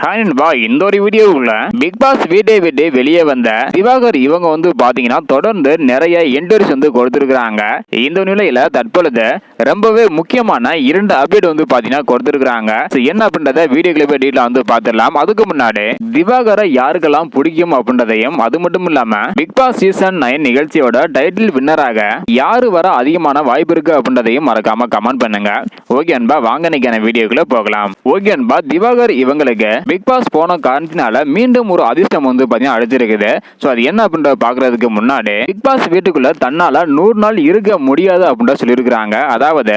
Hi நண்பா. இந்த ஒரு வீடியோவுல பிக் பாஸ் வீட்டை விட்டு வெளியே வந்த திவாகர் இவங்க வந்து பாத்தீங்கன்னா தொடர்ந்து நிறைய இன்டர்வியூஸ் வந்து கொடுத்திருக்காங்க இந்த நிலையில தற்பொழுது ரொம்பவே முக்கியமான இரண்டு அப்டேட் வந்து பாத்தீங்கன்னா கொடுத்திருக்காங்க So, என்ன அப்படின்றத வீடியோ கிளிப்பை டீட்டெயில் வந்து பார்த்துடலாம் அதுக்கு முன்னாடி திவாகரை யாருக்கெல்லாம் பிடிக்கும் அப்படின்றதையும் அது மட்டும் இல்லாம பிக் பாஸ் சீசன் நைன் நிகழ்ச்சியோட டைட்டில் வின்னராக யாரு வர அதிகமான வாய்ப்பு இருக்கு அப்படின்றதையும் மறக்காம கமெண்ட் பண்ணுங்க. ஓகே அன்பா வாங்க இன்னைக்கான வீடியோக்குள்ள போகலாம். ஓகே அன்பா திவாகர் இவங்களுக்கு பிக் பாஸ் போன காரணத்தினால மீண்டும் ஒரு அதிர்ஷ்டம் வந்து பாத்தீங்கன்னா அடிச்சிருக்குது ஸோ அது என்ன அப்படின்றத பாக்குறதுக்கு முன்னாடி பிக் பாஸ் வீட்டுக்குள்ள தன்னால நூறு நாள் இருக்க முடியாது அப்படின்ற சொல்லியிருக்கிறாங்க. அதாவது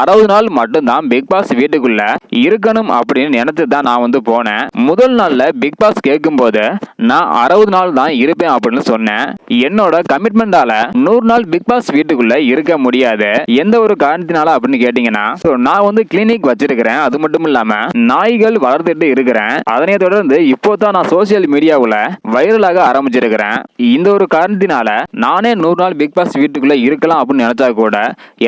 அறுபது நாள் மட்டும்தான் பிக் பாஸ் வீட்டுக்குள்ள இருக்கணும் அப்படின்னு நினைத்து தான் நான் வந்து போனேன். முதல் நாள்ல பிக் பாஸ் கேட்கும்போது நான் அறுபது நாள் தான் இருப்பேன் அப்படின்னு சொன்னேன். என்னோட கமிட்மெண்டால நூறு நாள் பிக் பாஸ் வீட்டுக்குள்ள இருக்க முடியாது. எந்த ஒரு காரணத்தினால அப்படின்னு கேட்டீங்கன்னா நான் வந்து கிளினிக் வச்சிருக்கிறேன். அது மட்டும் இல்லாம நாய்கள் வளர்த்துட்டு இருக்கிறேன். அதனை தொடர்ந்து இப்போ தான் நான் சோசியல் மீடியாவுல வைரலாக ஆரம்பிச்சிருக்கிறேன். இந்த ஒரு காரணத்தினால நானே நூறு நாள் பிக் பாஸ் வீட்டுக்குள்ள இருக்கலாம் அப்படின்னு நினைச்சா கூட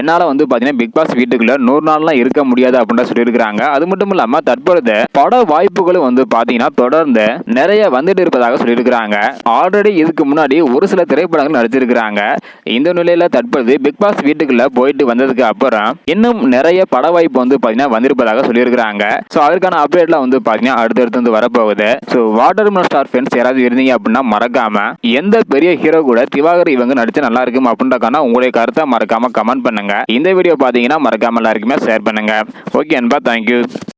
என்னால வந்து பாத்தீங்கன்னா பிக் பாஸ் வீட்டுக்குள்ள நூறு நாள்லாம் இருக்க முடியாது அப்படின்னு சொல்லியிருக்கிறாங்க. அது மட்டும் இல்லாம தற்பொழுது பட வாய்ப்புகளும் வந்து பாத்தீங்கன்னா தொடர்ந்து நிறைய வந்துட்டு இருப்பதாக சொல்லியிருக்கிறாங்க. ஆல்ரெடி இதுக்கு முன்னாடி ஒரு சில திரைப்படங்கள் நடிச்சிருக்கிறாங்க. இந்த நிலையில தற்பொழுது பிக் பாஸ் வீட்டுக்குள்ள போயிட்டு வந்ததுக்கு அப்புறம் இன்னும் நிறைய பட வாய்ப்பு வந்து பாத்தீங்கன்னா வந்திருப்பதாக சொல்லியிருக்கிறாங்க. ஸோ அதற்கான அப்டேட்லாம் வந்து பாத்தீங்கன்னா அடுத்தடுத்து வந்து வரப்போகுது. ஸோ வாட்டர் ஸ்டார் ஃபென்ஸ் யாராவது இருந்தீங்க அப்படின்னா மறக்காம எந்த பெரிய ஹீரோ கூட திவாகர் இவங்க நடிச்சு நல்லா இருக்கும் அப்படின்றக்கான உங்களுடைய கருத்தை மறக்காம கமெண்ட் பண்ணுங்க. இந்த வீடியோ பாத்தீங்கன்னா மறக்காமல் எல்லாருக்குமே ஷேர் பண்ணுங்க. ஓகே அன்பா தேங்க்யூ